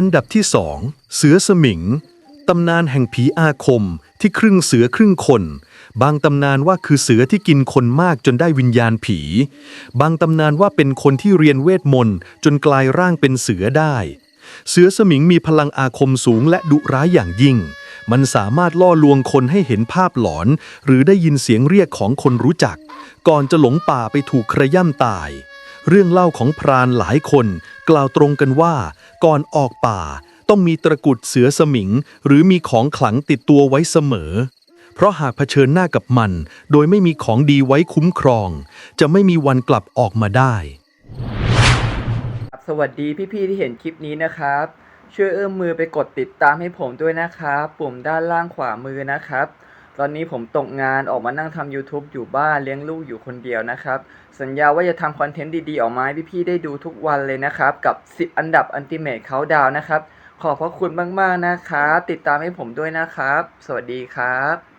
อันดับที่สองเสือสมิง ตำนานแห่งผีอาคมที่ครึ่งเสือครึ่งคน บางตำนานว่าคือเสือที่กินคนมากจนได้วิญญาณผี บางตำนานว่าเป็นคนที่เรียนเวทมนต์จนกลายร่างเป็นเสือได้ เสือสมิงมีพลังอาคมสูงและดุร้ายอย่างยิ่ง มันสามารถล่อลวงคนให้เห็นภาพหลอน หรือได้ยินเสียงเรียกของคนรู้จัก ก่อนจะหลงป่าไปถูกขย่ำตาย เรื่องเล่าของพรานหลายคน กล่าวตรงกันว่า ก่อนออกป่าต้องมีตะกุดเสือสมิง หรือมีของขลังติดตัวไว้เสมอ เพราะหากเผชิญหน้ากับมัน โดยไม่มีของดีไว้คุ้มครอง จะไม่มีวันกลับออกมาได้สวัสดีพี่ๆที่เห็นคลิปนี้นะครับ ช่วยเอื้อมมือไปกดติดตามให้ผมด้วยนะครับ ปุ่มด้านล่างขวามือนะครับ ตอนนี้ผมตกงานออกมานั่งทำ YouTube อยู่บ้านเลี้ยงลูกอยู่คนเดียวนะครับ สัญญาว่าจะทำคอนเทนต์ดีๆ ออกมาให้พี่ๆได้ดูทุกวันเลยนะครับ กับ 10 อันดับอันติเมทเขาดาวนะครับ ขอบพระคุณมากๆนะครับ ติดตามให้ผมด้วยนะครับ สวัสดีครับ